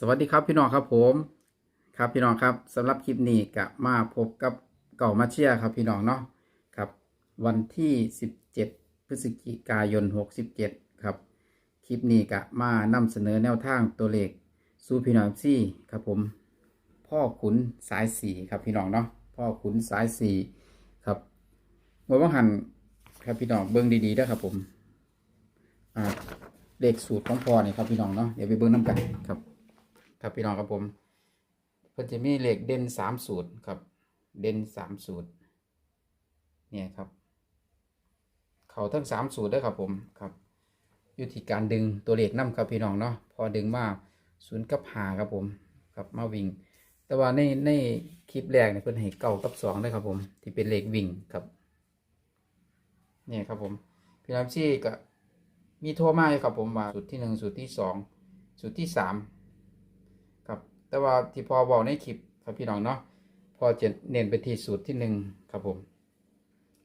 สวัสดีครับพี่น้องครับผมครับพี่น้องครับสำหรับคลิปนี้กะมาพบกับเก่ามาเชียครับพี่น้องเนาะครับวันที่ 17 พฤศจิกายน 67 ครับคลิปนี้กะมานำเสนอแนวทางตัวเลขสู่พี่น้องซี่ครับผม พ่อขุนสายสีครับพี่น้องเนาะพ่อขุนสายสีครับเมื่อวันหันครับพี่น้องเบิ้งดีๆด้อครับผมอ่าเลขสูตรของพ่อเนี่ยครับพี่น้องเนาะเดี๋ยวไปเบิ้งน้ำกันครับ ครับพี่น้องครับผมเพิ่นจะมีเหลขเด่นสามสูตรครับ เด่นสามสูตร เนี่ยครับ เขาทั้งสามสูตรด้วยครับผมครับอยู่ที่การดึงตัวเหลขนํครับพี่น้องเนาะพอดึงมาศูนย์กับหาครับผมครับมาวิ่ง แต่ว่าในในคลิปแรกเนี่ยเพิ่นให้เก้ากับสองเลยครับผม ที่เป็นเหลขวิ่งครับเนี่ยครับผมพี่น้องชี่ก็มีโทรมาอยู่ครับผมว่าสูตรที่หนึ่งสูตรที่สองสูตรที่สาม แต่ว่าที่พอบอกในคลิปครับพี่น้องเนาะพอจะเน้นไปที่สูตรที่หนึ่งครับผม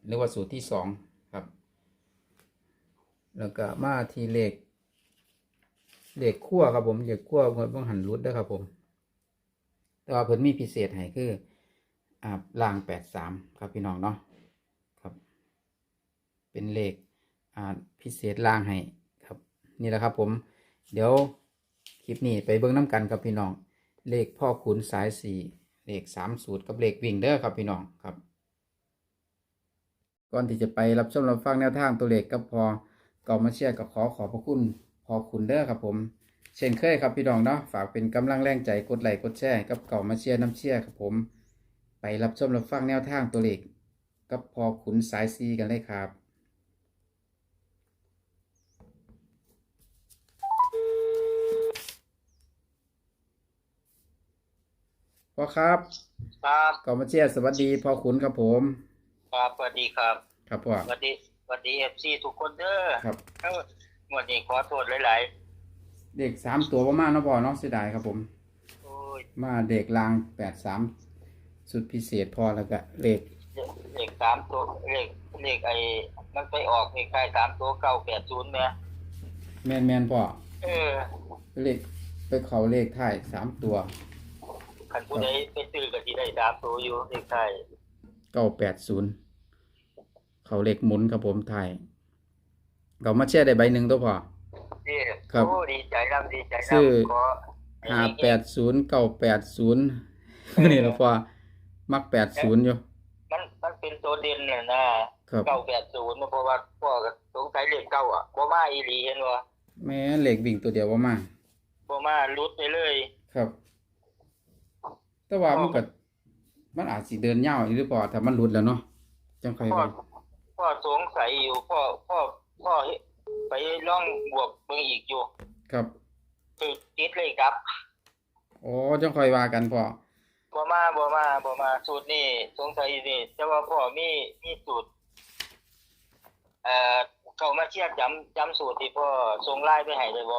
หรือว่าสูตรที่สองครับ แล้วก็มาที่เลขเลขขั้วครับผมเลขขั้วเพิ่นเพิ่งหันรุดด้วยครับผม แต่ว่าเพิ่นมีพิเศษให้คืออ่าล่างแปดสามครับพี่น้องเนาะครับ เป็นเลขอ่าพิเศษล่างให้ครับ นี่แหละครับผม เดี๋ยวคลิปนี้ไปเบิ่งน้ำกันครับพี่น้อง เลขพ่อขุนสายสี่เลขสามสูตรกับเลขวิ่งเด้อครับพี่น้องครับ ก่อนที่จะไปรับชมรับฟังแนวทางตัวเลขกับพอเก่ามาเชียร์ก็ขอขอบพระคุณพอขุนเด้อครับผม เช่นเคยครับพี่น้องเนาะฝากเป็นกำลังแรงใจกดไลค์กดแชร์กับเก่ามาเชียร์น้ำเชียร์ครับผม ไปรับชมรับฟังแนวทางตัวเลขกับพอขุนสายซีกันเลยครับ พ่อครับครับเก่ามาเชียร์สวัสดีพ่อขุนครับผมครับสวัสดีครับ ครับพ่อสวัสดีสวัสดีเอฟซีทุกคนเด้อครับเออวันนี้ขอโทษหลายเด็กสามตัวประมาณเนาะพ่อเนาะเสียดายครับผมๆโอ้ยมาเด็กลางแปดสามสุดพิเศษพอแล้วก็เลขเลขสามตัวเลขเลขไอ้มันไปออกเลขใกล้สามตัวเก้าแปดศูนย์ไหมแมนแมนพ่อเออเลขไปเขาเลขท้ายสามตัว คันผู้ใดไปซื้อก็ที่ได้สามตัวอยู่เลขใกล้เก้าแปดศูนย์เขาเลขหมุนครับผมไทายเก่ามาเชียร์ได้ใบหนึ่งตัวพ่อเด้อครับ โอ้ดีใจนำดีใจซื้อนำขอห้าแปดศูนย์เก้าแปดศูนย์นี่ละพ่อมักแปดศูนย์อยู่ มันมันเป็นตัวเด่นน่ะนะครับ เก้าแปดศูนย์เพราะว่าพ่อก็สงสัยเลขเก้าอะบ่มาอีหลีเห็นบ่แม่เลขวิ่งตัวเดียวว่ามาบ่มาลุดไปเลย ครับ แต่ว่ามันก็มันอาจสิเดินยาวอยู่หรือเปล่าถ้ามันหลุดแล้วเนาะจังค่อยพ่อไปพ่อสงสัยอยู่พ่อพ่อพ่อไปล่องบวกเบิ่งอีกอยู่ครับคือติดเลยครับอ๋อจังค่อยว่ากันพ่อบ่มาบ่มาบ่มาสูตรนี่สงสัยอยู่นี่แต่ว่าพ่อมีมีสูตรเอ่อเขามาเทียบจำจำสูตรที่พ่อส่งไลน์ไปให้เลยบ่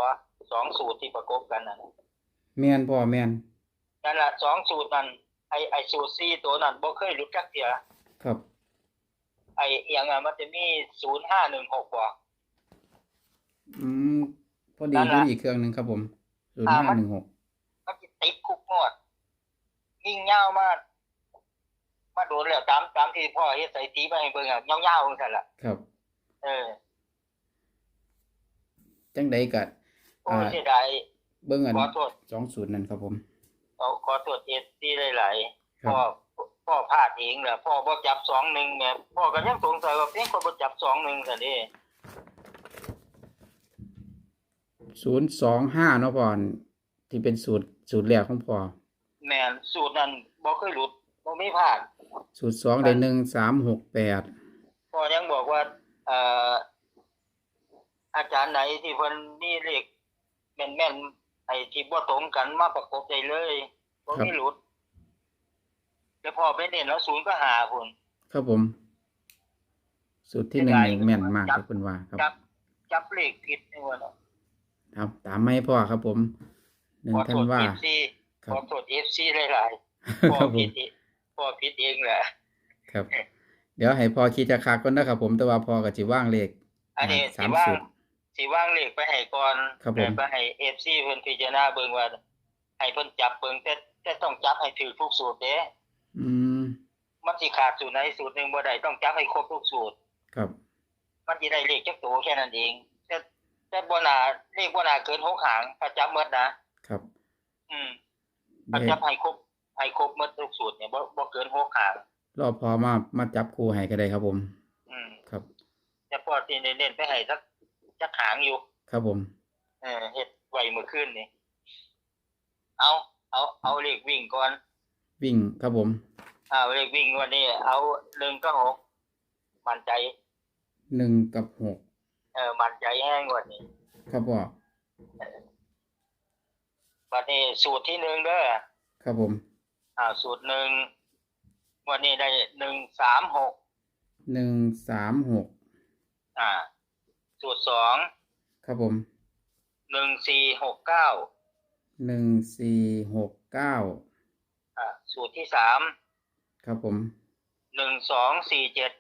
สองสูตรที่ประกบกันน่ะ แม่นพ่อแม่น นั่นล่ะสองสูตรนั้นไอไอสูตร4ตัวนั้นบ่เคยหลุดจักเที่ยครับ ไอเอียงอะมันจะมี0516บ่อืมพอดีนั่นดูล่ะอีกเครื่องหนึ่งครับผมศูนย์อ่าห้ามันหนึ่งหกมันสิติดคุกงวดยิ่งยาวมากมาโดนแล้วตามตามที่พ่อเฮ็ดใส่ตีมาให้เบิ่งอะยาวๆจังซั่นล่ะครับ เออจังใดกัด โอ้อ่ายเสียดายเบิ้งอันขอโทษ สองศูนย์นั่นครับผม ขอขอโทษเอฟซีหลายคๆรับพ่อพ่อพลาดเองแหละพ่อบ่จับสองหนึ่งแม่พ่อก็ยังสงสัยว่าเพียงคนบ่จับสองหนึ่งซั่นเด้ศูนย์สองห้าเนาะพ่อที่เป็นสูตรสูตรแรกของพ่อแม่นสูตรนั้นบ่เคยหลุดบ่มีพลาดสูตรสองได้หนึ่งสามหกแปดพ่อยังบอกว่าเอ่ออาจารย์ไหนที่เพิ่นมีเลขแม่นๆ ไอ้ที่บ่ตรงกันมาประกบได้เลยบ่มีหลุดแล้วพ่อไปเน้นแล้วศูนย์ก็หาพุ่นครับผม สูตรที่หนึ่งนี่แม่นมากครับคุณว่าครับจับจับเลขผิดนี่ว่าเนาะครับ ตามไม่พ่อครับ ผมหนึ่งขอท่าโทนษว่า FC ครัขบอโทษ FC หลายๆพ่อครับผผิมดเองพ่อผิดเองแหละครับ เดี๋ยวให้พ่อคิดจะคักก่อนนะครับผมแต่ว่าพ่อก็จิว่างเลขอันนี้สาสิมว่างสูตร สิว่างเลขไปให้ก่อนครับผมแล้วไปให้ FC เพิ่นพิจารณาเบิ่งว่า ให้เพิ่นจับเบิ่งแต่แต่ต้องจับให้ถือทุกสูตรเด้ อืมมันสิขาดสูตรไหนสูตรหนึ่งบ่ได้ต้องจับให้ครบทุกสูตร ครับ มันสิได้เลขจักตัวแค่นั้นเองแต่แต่บ่น่าเลขบ่น่าเกินหกหางถ้าจับหมดนะครับอืมถ้าเดี๋ยวจับให้ครบให้ครบหมดทุกสูตรเนี่ยบ่บ่เกินหกหาง รอพอมามาจับครูให้ก็ได้ครับผม อืม ครับ แต่พอที่เน้นๆไปให้สัก จักหางอยู่ ครับผม เออเฮ็ดไว้เมื่อคืนนี่เอาเอาเอาเลขวิ่งก่อนวิ่งครับผมอ่าเลขวิ่งวันนี้ เอาหนึ่งก็หกมั่นใจ หนึ่งกับหกเออมั่นใจแห้งกว่านี้ครับพ่อวันนี้สูตรที่หนึ่งเด้อครับผมอ่าสูตรหนึ่งวันนี้ได้หนึ่งสามหกหนึ่งสามหกอ่า สูตรสองครับผมหนึ่งสี่หกเก้าหนึ่งสี่หกเก้าอ่าสูตรที่สามครับผมหนึ่งสองสี่เจ็ด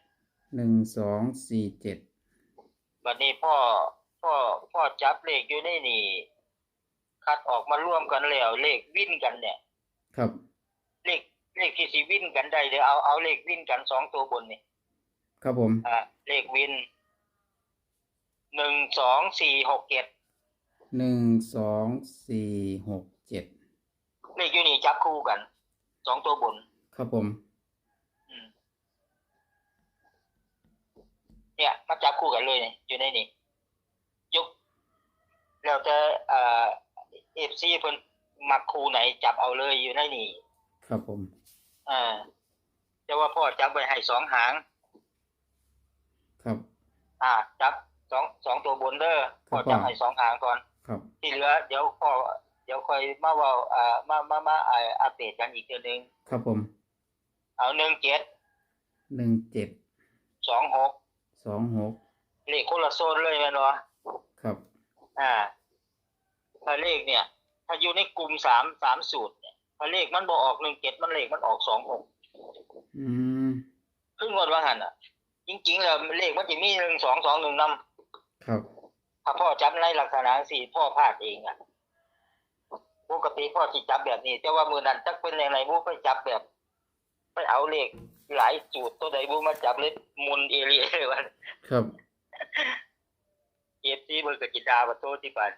หนึ่งสองสี่เจ็ดวันนี้พ่อพ่อพ่อจับเลขอยู่ในนี่คัดออกมาร่วมกันแล้วเลขวิ่นกันเนี่ย ครับ เลขเลขที่สิวินกันได้เดี๋ยวเอาเอาเลขวินกันสองตัวบนนี่ครับผมอ่าเลขวิน หนึ่งสองสี่หกเจ็ดหนึ่งสองสี่หกเจ็ดเลขอยู่นี่จับคู่กันสองตัวบน ครับผมอืมเนี่ยมาจับคู่กันเลยนี่อยู่ในนี่ยก แล้วแต่อ่าเอฟซีเพิ่นมักคู่ไหนจับเอาเลยอยู่ในนี่ครับผมอ่าแต่ว่าพ่อจับไว้ให้สองหาง ครับ อ่าจับ สองสองตัวบนเด้อพ่อครับจับพ่อให้สองหางก่อนครับที่เหลือเดี๋ยวพ่อเดี๋ยวค่อยมาเว่าอ่ามามามาอ่าอัปเดตกันอีกเทีนึงครับผม เอาหนึ่งเจ็ดหนึ่งเจ็ดสองหกสองหกเลขคนละโซนเลยแม่นวะครับ อ่าถ้าเลขเนี่ย ถ้าอยู่ในกลุ่มสามสามสูตรเนี่ยถ้าเลขมันบอออกหนึ่งเจ็ดมันเลขมันออกสองหกอืมครึ่งวันว่าหันอะ จริงๆแล้วเลขมันจะมีหนึ่งสองสองหนึ่งนครับำ ถ้าพ่อจับในลักษณะสี่พ่อพลาดเองอะปกติพ่อจิจับแบบนี้ แต่ว่ามือนั้นจักเป็นอย่างไรบูไปจับแบบ ไปเอาเลขหลายสูตรตัวใดบูมาจับเลยมุนเอเรียเลยว่าครับเอฟซีเบอร์กจิตาประตูที่ปัน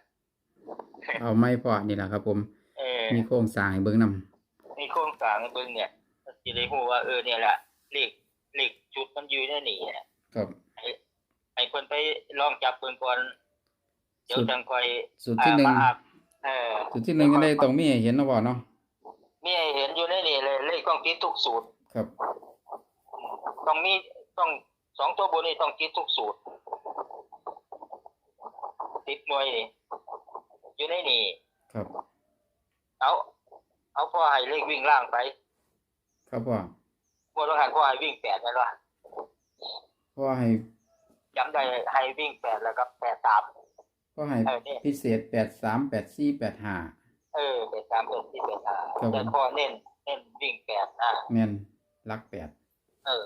เอาไม่พอนี่แหละครับ ผมเออมีโครงสร้างให้เบิ้งนมีโครงสร้างเบิ่งเนี่ยสิได้ฮู้ว่าเออเนี่ยแหละเลขเลขจุดมันอยู่ในนี่อะำครับให้เพิ่นไปลองจับเบิ่งก่อน เดี๋ยวสุดจังค่อยสูตรที่หนึ่งอ่ามาอัพเออสูตรที่หนึ่งก็ได้ตรงมีให้เห็นนะบ่เนาะมีให้เห็นอยู่ในนี่เลยเลขต้องติดทุกสูตรครับต้องมีต้องสองตัวบนนี่ต้องติดทุกสูตร ติดหน่วยนี่อยู่ในนี่ครับ เอาเอาพ่อให้เลขวิ่งล่างไป ครับพ่อพ่อต้องหันพ่อให้วิ่งแปดนั่นวะพ่อให้จำได้ให้วิ่งแปดแล้วก็แปดสาม พ่อให้เออนี่พิเศษแปดสามแปดสี่แปดห้า เออแปดสามแปดสี่แปดห้าครับผม แต่พ่อเน้นเน้นวิ่งแปดอะแมนลักแปดเออ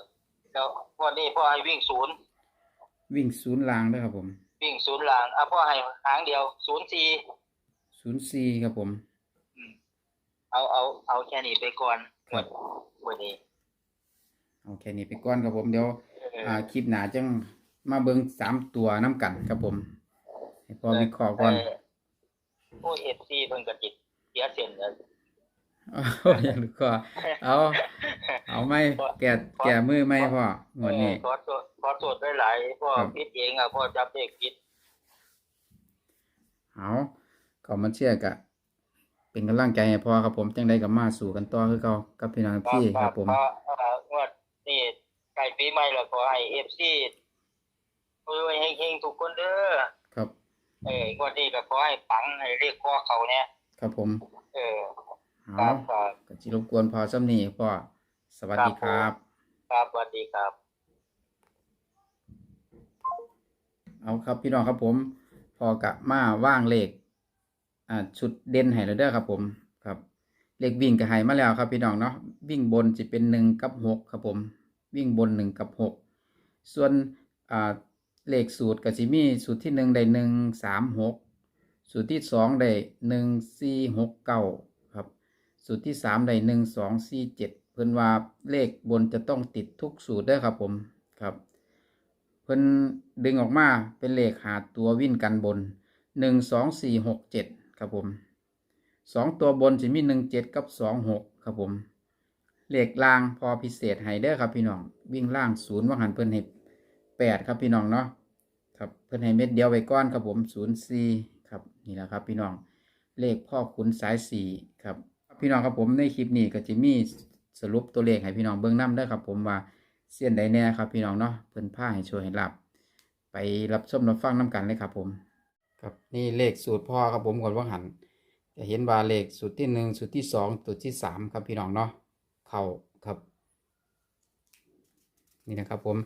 แล้วพ่อนี่พ่อให้วิ่งศูนย์วิ่งศูนย์ลางด้วยครับผมวิ่งศูนย์หลังอะพ่อให้หางเดียวศูนย์สี่ศูนย์สี่ครับผมอืมเอาเอาเอาแค่นี้ไปก่อนครับวันนี้เอาแค่นี้ไปก่อนครับผมเดี๋ยว เอออ่าคลิปหนาจังมาเบิ้งสามตัวน้ำกันครับผม ให้พอวิเคราะห์ก่อนเโอ้เอฟซีเพิ่นก็จิตเสียเส้นแล้วเอาอย่างนี้ก็เอา เอาไม่แก่แก่มือไม่พ่องวดนี้เออขอโทษขอโทษด้วยหลายพ่อครับคิดเองอะพ่อจับเลขผิดเอาก็มาเชื่อกะเป็นกำลังใจให้พ่อครับผมจังได้กับมาสู่กันต่อคือเก่ากับพี่น้องพี่ครับผมเพราะเอ่องวดนี่ใกล้ปีใหม่แล้วขอให้เอฟซีรวยๆเฮงๆทุกคนเด้อครับ เอองวดนี้ก็ขอให้ปังให้เรียกพ่อเขาเนี่ยครับผมเออคเอารับครับก็สิรบกวนพอซ้ำนี้พ่อสวัสดีครับ ครับสวัสดีครับ เอาครับพี่น้องครับผม พอกะมาว่างเลขอ่าชุดเด่นให้แล้วเด้อครับผมครับ เลขวิ่งก็ให้มาแล้วครับพี่น้องเนาะวิ่งบนจะเป็นหนึ่งกับหกครับผม วิ่งบนหนึ่งกับหกส่วนอ่า เลขสูตรก็จะมีสูตรที่หนึ่งได้หนึ่งสามหกสูตรที่สองได้หนึ่งสี่หกเก้าครับ สูตรที่สามได้หนึ่งสองสี่เจ็ดเพิ่นว่าเลขบนจะต้องติดทุกสูตรด้อครับผมครับ เพิ่นดึงออกมาเป็นเลขหาตัววิ่นกันบนหนึ่งสองสี่หกเจ็ดครับผมสองตัวบนจะมีหนึ่งเจ็ดกับสองหกครับผมเลขล่างพอพิเศษให้เด้อครับพี่น้องวิ่งล่างศูนย์ว่าหันเพิ่นให้แปดครับพี่น้องเนาะ ครับเพิ่อนให้เม็ดเดียวไว้ก้อนครับผมศูนย์สี่ครับนี่แหละครับ พี่น้องเลขพ่อขุนสายสี่ครับ พี่น้องครับผมในคลิปนี้ก็จะมีสรุปตัวเลขให้พี่น้องเบื้องน้ำได้ครับ ผมว่าเสี้ยนใดแน่ครับ พี่น้องเนาะเพิ่อนผ้าให้ช่วยให้รับ ไปรับชมรับฟังน้กันเลยครับ ผม ครับนี่เลขสูตรพ่อครับผมก่อนว่าหัน จะเห็นว่าเลขสูตรที่หนึ่งสูตรที่สองสูตรที่สามครับพี่น้องเนาะเข่าครับ นี่นะครับผม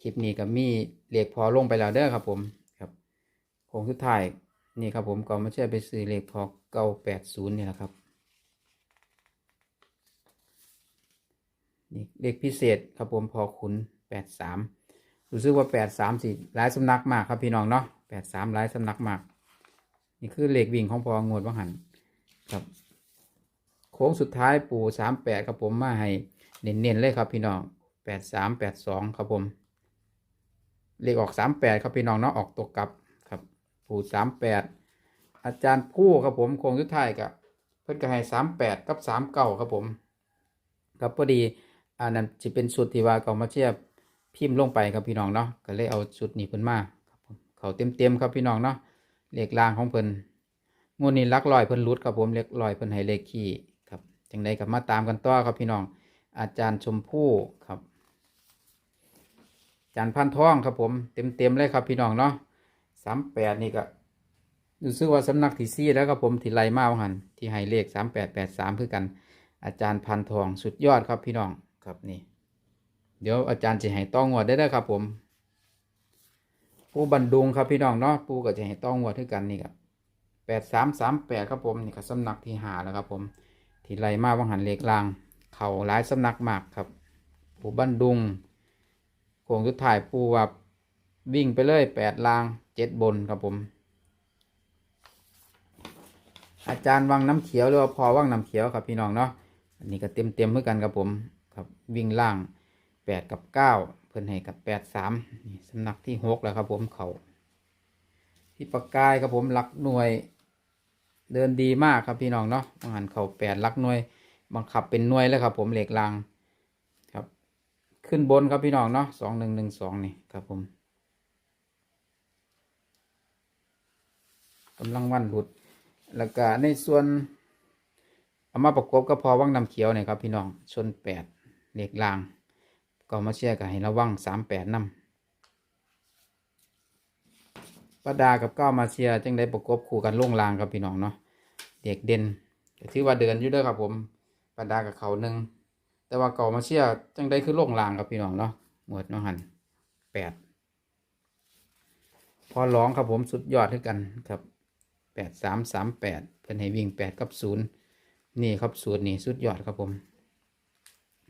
คลิปนี้ก็มีเหลขพอลงไปแล้วเด้อครับผมครับโค้งสุดท้ายนี่ครับผมก็มาเชื่อไปซื้อเหลขพอเก้าแปดศูนย์นี่แหละครับนี่เลขพิเศษครับผมพอคุณแปดสามรู้สึกว่าแปดสามสี่หลายสำนักมากครับพี่น้องเนาะแปดสามหลายสำนักมาก นี่คือเลขวิ่งของพองวดว่างหันครับ โค้งสุดท้ายปู่สามแปดครับผมมาให้เน้นๆเลยครับพี่น้องแปดสามแปดสองครับผม เลขออกสามแปดครับพี่น้องเนาะออกตกกลับครับปู่สามแปดอาจารย์ผู้ครับผมโค้งสุดท้ายกับเพิ่นก็ให้สามแปดกับสามเก้าครับผมครับพอดีอันนั้นจะเป็นสุดที่ว่าเขามาเชียบพิมพ์ลงไปครับพี่น้องเนาะก็เลยเอาสุดนี้เพิ่นมาครับผมเขาเต็มเต็มๆครับพี่น้องเนาะเลขล่างของเพิ่นงวดนี้ลักลอยเพิ่นรุดครับผมเลขลอยเพิ่นให้เลขขี้ครับจังใดกับมาตามกันต่อครับพี่น้องอาจารย์ชมพู่ครับ จารย์พันทองครับผมเต็มเต็มๆเลยครับพี่น้องเนาะสามแปดนี่ก็รู้สึกว่าสำนักที่ซี่แล้วครับผมที่ไล่มาวหันที่ให้เลขสามแปดแปดสามคือกัน อาจารย์พันทองสุดยอดครับพี่น้องครับนี่ เดี๋ยวอาจารย์จะให้ต้องงวดได้แล้วครับผม ปูบันดุงครับพี่น้องเนาะปูก็จะให้ต้องงวดด้วยกันนี่ครับแปดสามสามแปดครับผมนี่ก็สำนักที่หาแล้วครับผมที่ไล่มาวังหันเลขลาง เข่าหลายสำนักมากครับปูบันดุง โค้งสุดท้ายปูว่าวิ่งไปเลยแปดลางเจ็ดบนครับผม อาจารย์วังน้ำเขียวหรือว่าพอวังน้ำเขียวครับพี่น้องเนาะอันนี้ก็เต็มเต็มเหมือนกันครับผมครับวิ่งล่างแปดกับเก้าเพิ่นให้กับแปดสามนี่สำนักที่หกแล้วครับผมเขาที่ปากกายครับผมหลักหน่วยเดินดีมากครับพี่น้องเนาะบางหันเขาแปดลักหน่วย บังคับเป็นหน่วยแล้วครับผมเหล็กลาง ขึ้นบนครับพี่น้องเนาะสองหนึ่งหนึ่งสองนี่ครับผมกำลังวันหลุดแล้วก็ในส่วนเอามาประกบก็พอว่างนำเขียวเนี่ยครับพี่น้องชนแปดเหล็กลาง ก็มาเชื่อกันให้ระวังสามแปดนำประดากับก้าวมาเชียจังได้ประกบคู่กันล่งลางครับพี่น้องเนาะเด็กเด่นถือว่าเดินอยู่เด้วยครับผมประดากับเขาหนึ่ง แต่ว่าเก่ามาเชียร์จังได้คือโล่งลางครับพี่น้องเนาะหมวดน้องหันแปดพอร้องครับผมสุดยอดด้วยกันครับแปดสามสามแปดเป็นให้วิ่งแปดกับศูนย์นี่ครับสูตรนี่สุดยอดครับผม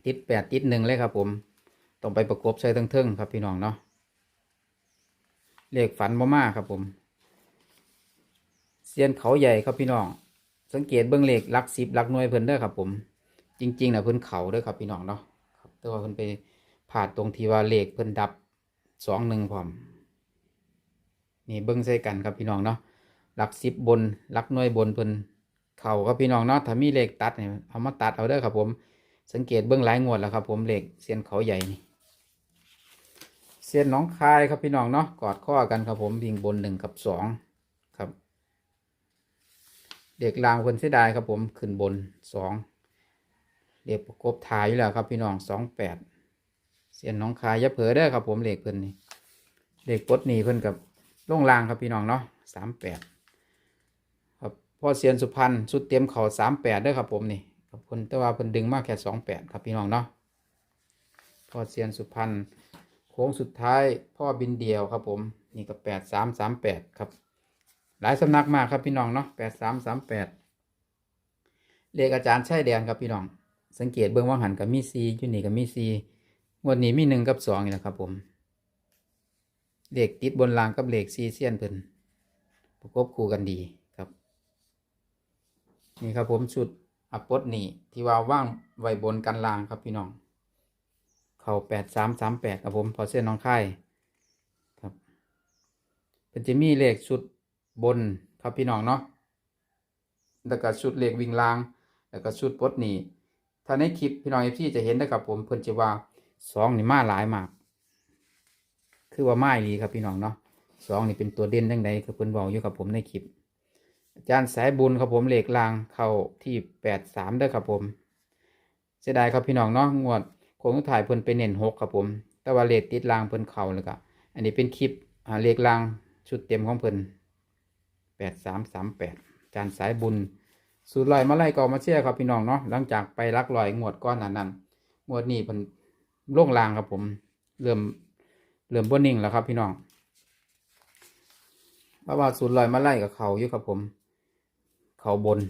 ติดแปดติดหนึ่งเลยครับผมต้องไปประกบใส่ทั้งเทิงครับพี่น้องเนาะเลขฝันบ่มาครับผมเซียนเขาใหญ่ครับพี่น้อง สังเกตเบื้องเลขลักสิบลักหน่วยเพิ่นเด้อครับผม จริงๆนะเพิ่นเขาด้อครับพี่น้องเนาะแต่ว่าเพิ่นไปผ่าดตรงที่ว่าเลขเพิ่นดับสองหนึ่งพร้อม นี่เบิ้งใส่กันครับพี่น้องเนาะหลักสิบบนหลักหน่วยบนเพิ่นเข่าครับพี่น้องเนาะถ้ามีเหล็กตัดเนี่ยเอามาตัดเอาเด้อครับผม สังเกตเบื้องหลายงวดแล้วครับ ผมเหล็กเสียนเขาใหญ่นี่เสียนน้องคายครับพี่น้องเนาะกอดข้อกันครับผมวิ่งบนหนึ่งกับสองครับเด็กลางคนเสียดายครับผมขึ้นบนสอง เด็กประกบถ่ายอยู่แล้วครับพี่น้องสองแปดเสียนน้องคายย่าเผลอเด้ครับผมเล็กเพิ่นนี่เล็กปดหนีเพิ่นกับล่งลางครับพี่น้องเนาะสามแปดครับพอเซียนสุพรรณสุดเตรียมเข่าสามแปดด้ครับผมนี่ครับเพิ่นแต่ว่าเพิ่นดึงมากแค่สองแปดครับพี่น้องเนาะพอเซียนสุพรรณโค้งสุดท้ายพ่อบินเดียวครับผมนี่ก็แปดสามสามแปดครับหลายสำนักมากครับพี่น้องเนาะแปดสามสามแปดเลขอาจารย์ใช่แดนครับพี่น้อง สังเกตเบื้องว่างหันกับมีซีอยู่นี่กับมีซีวดนี้มีหนึ่งกับสองนี่แหละครับผมเลขติดบนรางกับเลขซีเซียนเพิ่นประกบคู่กันดีครับ นี่ครับผมชุดอัปปดนี่ที่ว่าว่างไว้บนกันลางครับพี่น้อง เข่าแปดสามสามแปดครับผมพอเส้นน้องไข่ครับเป็นจะมีเลขชุดบนครับพี่น้องเนาะแล้วก็ชุดเลขวิ่งลาง แล้วก็ชุดปดนี่ ถ้าในคลิปพี่น้องเอฟซีจะเห็นนะครับผมเพิ่นจะว่าสองนี่มาหลายมาก คือว่าไม้ลีครับพี่น้องเนาะสองนี่เป็นตัวเด่นทั้งใดคือเพิ่นบอกอยู่กับผมในคลิป อาจารย์สายบุญครับผมเหล็กลางเข้าที่แปดสามเด้อครับผม เสียดายครับพี่น้องเนาะงวดโค้งสุดถ่ายเพิ่นไปเน้นหกครับผม แต่ว่าเลขติดลางเพิ่นเข่าเลยก็อันนี้เป็นคลิปอ่าเลขลางชุดเต็มของเพิ่นแปดสามสามแปดอาจารย์สายบุญ สูตรลอยมาไล่ก็มาเชื่อครับพี่น้องเนาะหลังจากไปลักลอยงวดก้อนนั้นนั้นงวดนี้เพิ่นล่งลางครับผม เริ่มเริ่มบ่นิ่งแล้วครับพี่น้องเพราะว่าสูตรลอยมาไล่กับเขาอยู่ครับผม เขาบน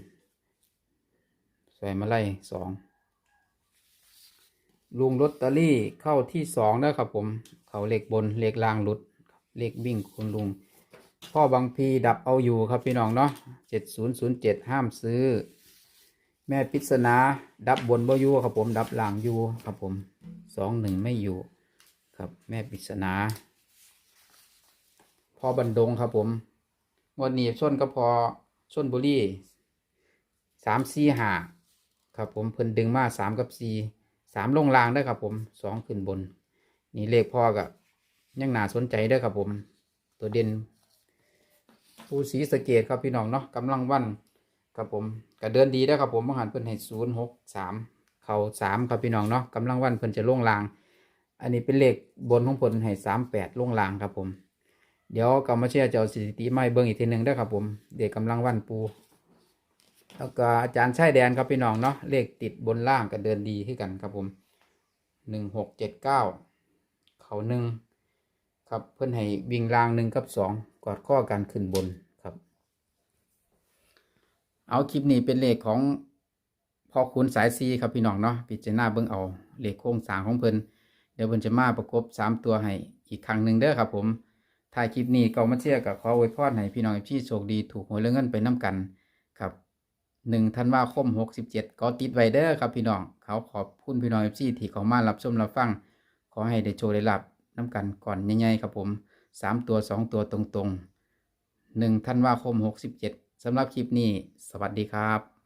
ใส่มาไล่สองลุงลอตเตอรี่เข้าที่สองนะครับผม เขาเหลขบนเหลขล่างหลุดเหลขวิ่งคุณลุง พ่อบางพีดับเอาอยู่ครับพี่น้องเนาะเจ็ดศูนย์ศูนย์เจ็ดห้ามซื้อ แม่ปริศนาดับบนบ่อยู่ครับผม ดับหล่างอยู่ครับผมสองหนึ่งไม่อยู่ ครับแม่ปริศนาพอบันดงครับผมวันนี้ส้นก็พอส้นบุรีสามสี่หาครับผมเพิ่นดึงมาสามกับสี่สามลงล่างได้ครับผมสองขึ้นบน นี่เลขพ่อกับยังหนาสนใจเด้ครับผม ตัวเด่น ผู้สีสะเกตครับพี่น้องเนาะกำลังวันครับผมก็เดินดีได้ครับผมมหันเพิ่นให้ศูนย์หกสามเข่าสามครับพี่น้องเนาะกำลังวันเพิ่นจะล่งลาง อันนี้เป็นเลขบนของเพิ่นให้สามแปดล่งลางครับผม เดี๋ยวกำมาเชียร์จะเอาสถิติไม่เบิ่งอีกทีหนึ่งได้ครับผมเด็กกำลังวันปูแล้วก็อาจารย์ชายแดนครับพี่น้องเนาะเลขติดบนล่างก็เดินดีขึ้นกันครับผมหนึ่งหกเจ็ดเก้าเขาหนึ่ง ครับเพื่อนให้วิ่งล่างหนึ่งกับสองกอดข้อกันขึ้นบนครับ เอาคลิปนี้เป็นเลขของพอคุณสายซีครับพี่น้องเนาะพิจารณาเบิ่งเอาเลขโครงสร้างของเพิ่นเดี๋ยวเพิ่นจะมาประกบสามตัวให้อีกครั้งหนึ่งเด้อครับผมถ่ายคลิปนี้ก็มาเชียร์กับขออวยพรให้พี่น้องพี่โชคดีถูกหวยเรื่องเงินไปน้กันครับหนึ่งธันวาคมหกสิบเจ็ดก็ติดไว้เด้อครับพี่น้องเขาขอบคุณพี่น้องเอฟซีที่เขามารับชมรับฟัง ขอให้ได้โชว์ได้รับ น้ำกันก่อนใหญ่ๆครับผมสามตัวสองตัวตรงๆหนึ่งธันวาคมหกสิบเจ็ดสำหรับคลิปนี้ สวัสดีครับ